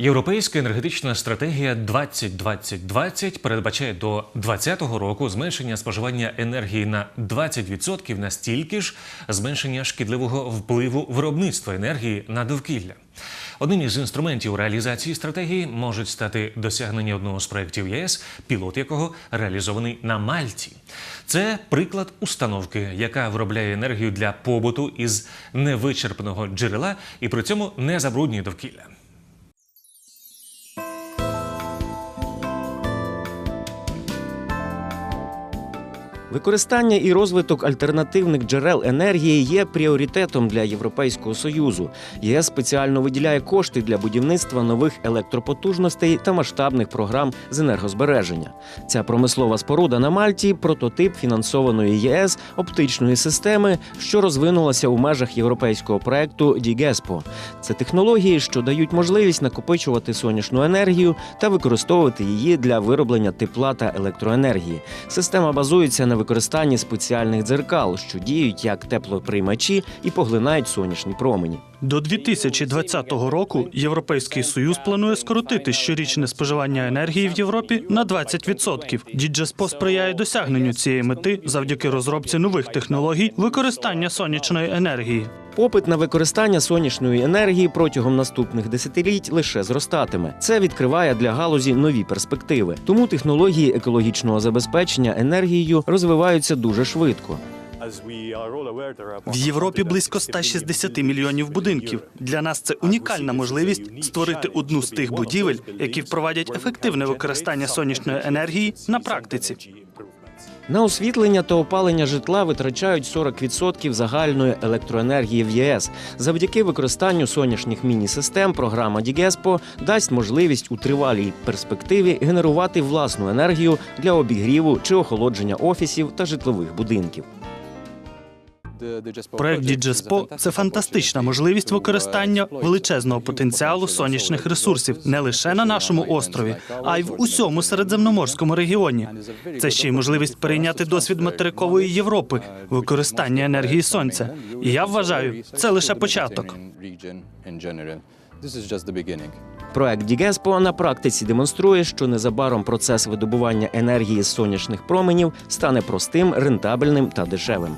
Європейська енергетична стратегія 2020-2020 передбачає до 2020 року зменшення споживання енергії на 20% настільки ж зменшення шкідливого впливу виробництва енергії на довкілля. Одним із інструментів реалізації стратегії можуть стати досягнення одного з проєктів ЄС, пілот якого реалізований на Мальті. Це приклад установки, яка виробляє енергію для побуту із невичерпного джерела і при цьому не забруднює довкілля. Використання і розвиток альтернативних джерел енергії є пріоритетом для Європейського союзу. ЄС спеціально виділяє кошти для будівництва нових електропотужностей та масштабних програм з енергозбереження. Ця промислова споруда на Мальті прототип фінансованої ЄС оптичної системи, що розвинулася у межах європейського проекту Дігеспо. Це технології, що дають можливість накопичувати сонячну енергію та використовувати її для вироблення тепла та електроенергії. Система базується на використанні спеціальних дзеркал, що діють як теплоприймачі і поглинають сонячні промені. До 2020 року Європейський Союз планує скоротити щорічне споживання енергії в Європі на 20%. Діджеспо сприяє досягненню цієї мети завдяки розробці нових технологій використання сонячної енергії. Попит на використання сонячної енергії протягом наступних десятиліть лише зростатиме. Це відкриває для галузі нові перспективи. Тому технології екологічного забезпечення енергією розвиваються дуже швидко. В Європі близько 160 мільйонів будинків. Для нас це унікальна можливість створити одну з тих будівель, які впровадять ефективне використання сонячної енергії на практиці. На освітлення та опалення житла витрачають 40% загальної електроенергії в ЄС. Завдяки використанню сонячних міні-систем програма Дігеспо дасть можливість у тривалій перспективі генерувати власну енергію для обігріву чи охолодження офісів та житлових будинків. Проект Діджеспо це фантастична можливість використання величезного потенціалу сонячних ресурсів не лише на нашому острові, а й в усьому середземноморському регіоні. Це ще й можливість перейняти досвід материкової Європи, використання енергії сонця. І я вважаю, це лише початок. Проект Дігеспо на практиці демонструє, що незабаром процес видобування енергії з сонячних променів стане простим, рентабельним та дешевим.